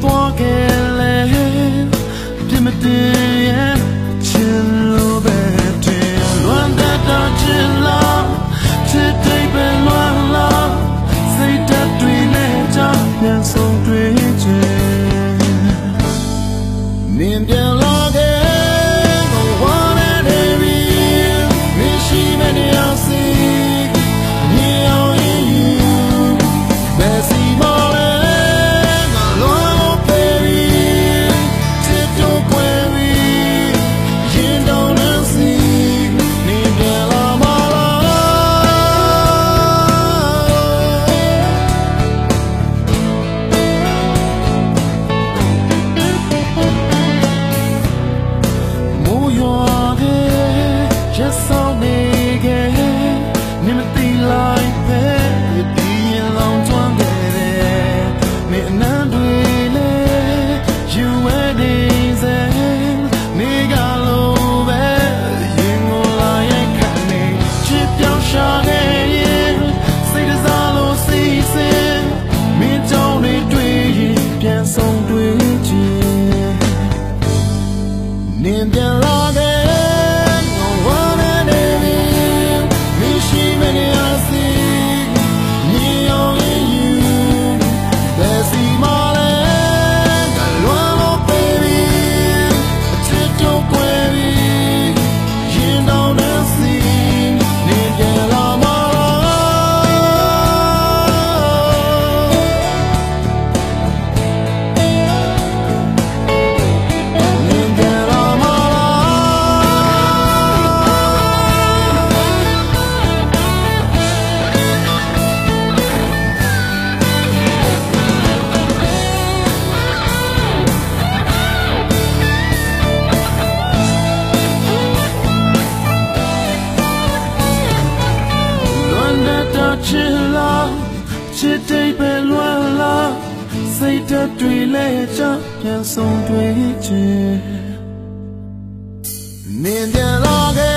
toi qu'elle est, bien me dire. ချစ်တိတ်ပဲလွမ်းလာစိတ်ဓာတ်တွေလဲကြပြန်ဆုံးတွေ့ခြင်းမြင်ပြန်လာခဲ့